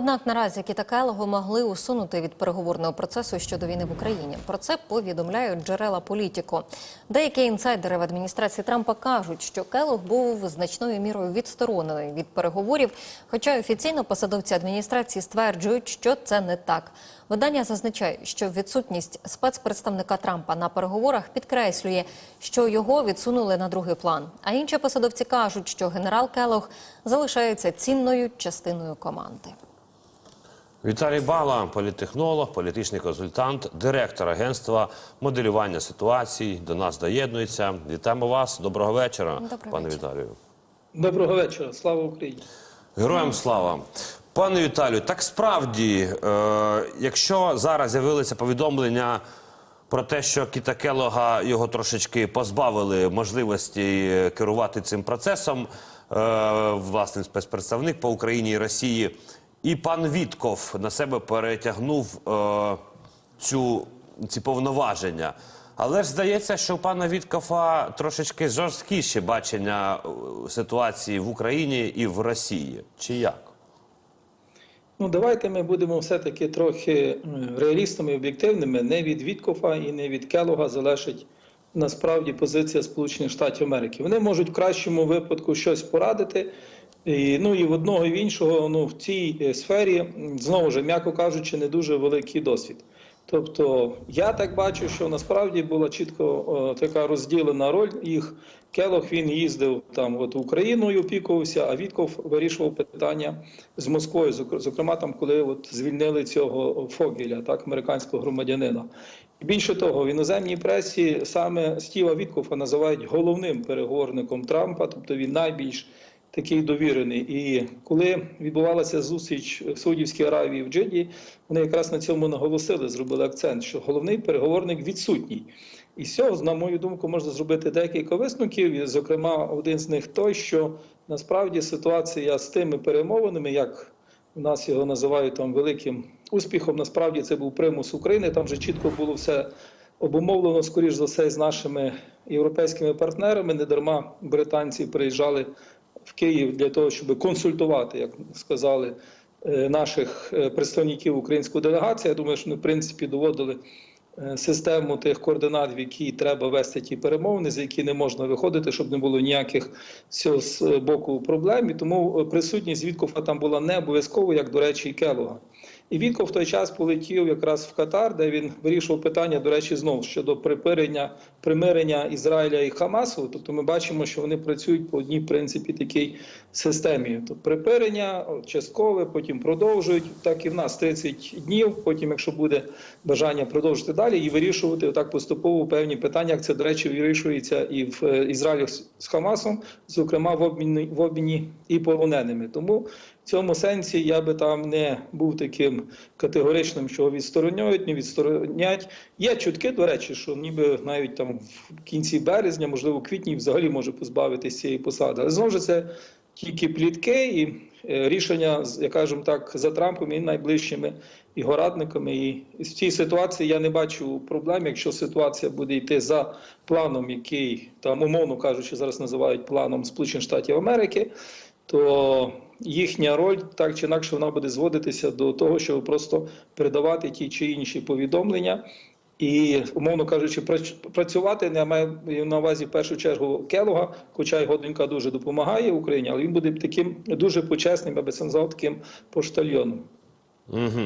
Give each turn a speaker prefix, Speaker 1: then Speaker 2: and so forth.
Speaker 1: Однак наразі Кіта Келлогу могли усунути від переговорного процесу щодо війни в Україні. Про це повідомляють джерела політико. Деякі інсайдери в адміністрації Трампа кажуть, що Келлог був значною мірою відсторонений від переговорів. Хоча офіційно посадовці адміністрації стверджують, що це не так. Видання зазначає, що відсутність спецпредставника Трампа на переговорах підкреслює, що його відсунули на другий план. А інші посадовці кажуть, що генерал Келлог залишається цінною частиною команди.
Speaker 2: Віталій Бала, політтехнолог, політичний консультант, директор агентства моделювання ситуацій. До нас доєднується. Вітаємо вас. Доброго вечора,
Speaker 1: Доброго
Speaker 2: пане
Speaker 1: вечора.
Speaker 2: Віталію.
Speaker 3: Доброго вечора, слава Україні.
Speaker 2: Героям слава. Пане Віталію, так справді, е, якщо зараз з'явилися повідомлення про те, що Кіта Келога його трошечки позбавили можливості керувати цим процесом, е, власний спецпредставник по Україні і Росії, і пан Вітков на себе перетягнув е, цю, ці повноваження. Але ж здається, що у пана Віткофа трошечки жорсткіше бачення е, ситуації в Україні і в Росії. Чи як?
Speaker 3: Ну давайте ми будемо все-таки трохи реалістами і об'єктивними. Не від Віткофа і не від Келога залежить насправді позиція Сполучених Штатів Америки. Вони можуть в кращому випадку щось порадити. І, ну і в одного і в іншого ну, в цій е, сфері, знову ж, м'яко кажучи, не дуже великий досвід. Тобто я так бачу, що насправді була чітко о, така розділена роль їх. Келох він їздив там от Україною, опікувався, а Вітков вирішував питання з Москвою. Зокрема, там, коли от звільнили цього Фогеля, так, американського громадянина. Більше того, в іноземній пресі саме Стіва Віткофа називають головним переговорником Трампа, тобто він найбільш такий довірений. І коли відбувалася зустріч в Саудівській Аравії в Джиді, вони якраз на цьому наголосили, зробили акцент, що головний переговорник відсутній. І з цього, на мою думку, можна зробити декілька висновків. Зокрема, один з них той, що насправді ситуація з тими перемовинами, як у нас його називають там великим успіхом, насправді це був примус України. Там вже чітко було все обумовлено, скоріш за все, з нашими європейськими партнерами. Не дарма британці приїжджали в Київ для того, щоб консультувати, як сказали, е, наших е, представників української делегації. Я думаю, що ми в принципі доводили е, систему тих координат, в якій треба вести ті перемовини, за які не можна виходити, щоб не було ніяких цього з боку проблем. І тому присутність Віткофа там була не обов'язково, як до речі, і Келога. І Вітков в той час полетів якраз в Катар, де він вирішував питання, до речі, знову щодо припирення примирення Ізраїля і Хамасу. Тобто ми бачимо, що вони працюють по одній принципі такій системі. Тобто припирення часткове, потім продовжують. Так і в нас 30 днів. Потім, якщо буде бажання продовжити далі і вирішувати отак поступово певні питання. Як це до речі вирішується і в е, Ізраїлі з Хамасом, зокрема в обміні в обміні і полоненими. Тому в цьому сенсі я би там не був таким категоричним, що відсторонюють, не відсторонять. Є чутки, до речі, що ніби навіть там в кінці березня, можливо, квітні взагалі може позбавитися цієї посади. Але знову ж це тільки плітки і е, рішення, як кажемо так, за Трампом і найближчими його радниками. І в цій ситуації я не бачу проблем, якщо ситуація буде йти за планом, який там, умовно кажучи, зараз називають планом Сполучених Штатів Америки, то їхня роль так чи інакше вона буде зводитися до того, щоб просто передавати ті чи інші повідомлення. І, умовно кажучи, працювати не маю на увазі в першу чергу Келога, хоча його донька дуже допомагає Україні, але він буде таким дуже почесним, я би це назвав таким поштальйоном.
Speaker 2: Угу.